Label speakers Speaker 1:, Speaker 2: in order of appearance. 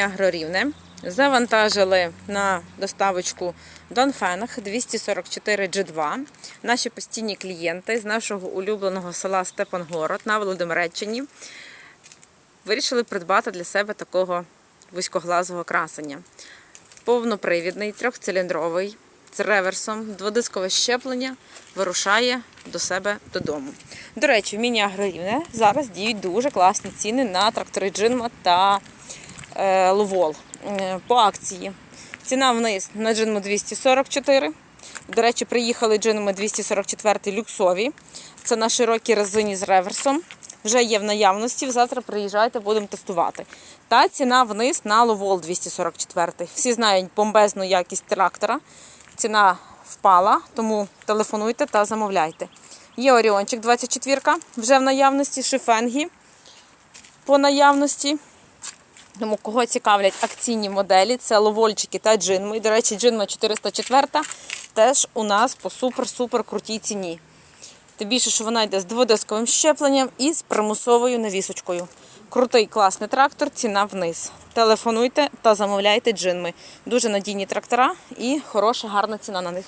Speaker 1: Агрорівне. Завантажили на доставочку Донфенг 244 G2. Наші постійні клієнти з нашого улюбленого села Степангород на Володимиреччині вирішили придбати для себе такого вузькоглазого красення. Повнопривідний, трьохциліндровий, з реверсом, дводискове щеплення вирушає до себе додому. До речі, в міні-агрорівне зараз діють дуже класні ціни на трактори Джинма та Ловол Е, по акції. Ціна вниз на Джинму 244. До речі, приїхали Джинми 244 люксові. Це на широкій резині з реверсом. Вже є в наявності. Завтра приїжджайте, будемо тестувати. Та ціна вниз на Ловол 244. Всі знають бомбезну якість трактора. Ціна впала, тому телефонуйте та замовляйте. Є Оріончик 24 вже в наявності, шифенгі по наявності. Тому кого цікавлять акційні моделі, це ловольчики та джинми. До речі, джинма 404 теж у нас по супер-супер крутій ціні. Тим більше, що вона йде з дводисковим щепленням і з примусовою навісочкою. Крутий класний трактор, ціна вниз. Телефонуйте та замовляйте джинми. Дуже надійні трактора і хороша, гарна ціна на них.